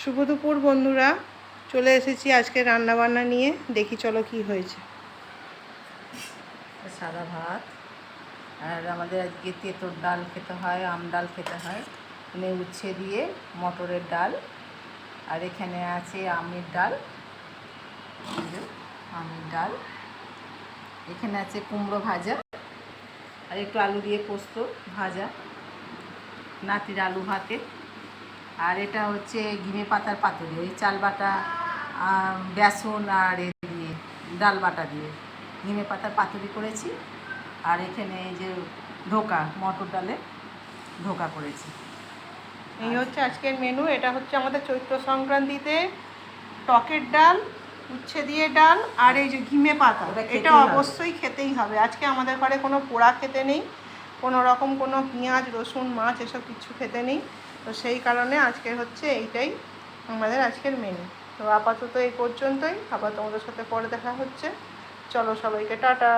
শুভ দুপুর, বন্ধুরা। চলে এসেছি আজকে রান্না বান্না নিয়ে। দেখি চলো কি হয়েছে। সাদা ভাত। আর আমাদের আজকে তেঁতোর ডাল খেতে হয়, আম ডাল খেতে হয়। এখানে উচ্ছে দিয়ে মটরের ডাল। আর এখানে আছে আমের ডাল। আমের ডাল। এখানে আছে কুমড়ো ভাজা। আর একটু আলু দিয়ে পোস্ত ভাজা। নাতির আলু ভাতে। আর এটা হচ্ছে ঘিমে পাতার পাতুরি ওই চাল বাটা বেসন আর এ দিয়ে ডাল বাটা দিয়ে। ঘিমে পাতার পাতুরি করেছি আর এখানে এই যে ধোকা মটর ডালে ধোকা করেছি। এই হচ্ছে আজকের মেনু এটা হচ্ছে আমাদের চৈত্র সংক্রান্তিতে টকের ডাল উচ্ছে দিয়ে ডাল আর এই যে ঘিমে পাতা এটা অবশ্যই খেতেই হবে। আজকে আমাদের ঘরে কোনো পোড়া খেতে নেই। কোনো রকম কোনো পেঁয়াজ, রসুন, মাছ এসব কিছু খেতে নেই। তো সেই কারণে আজকের হচ্ছে এইটাই আমাদের আজকের মেনু তো আপাতত এই পর্যন্তই। আবার তোমাদের সাথে পরে দেখা হচ্ছে। চলো সবাইকে টাটা।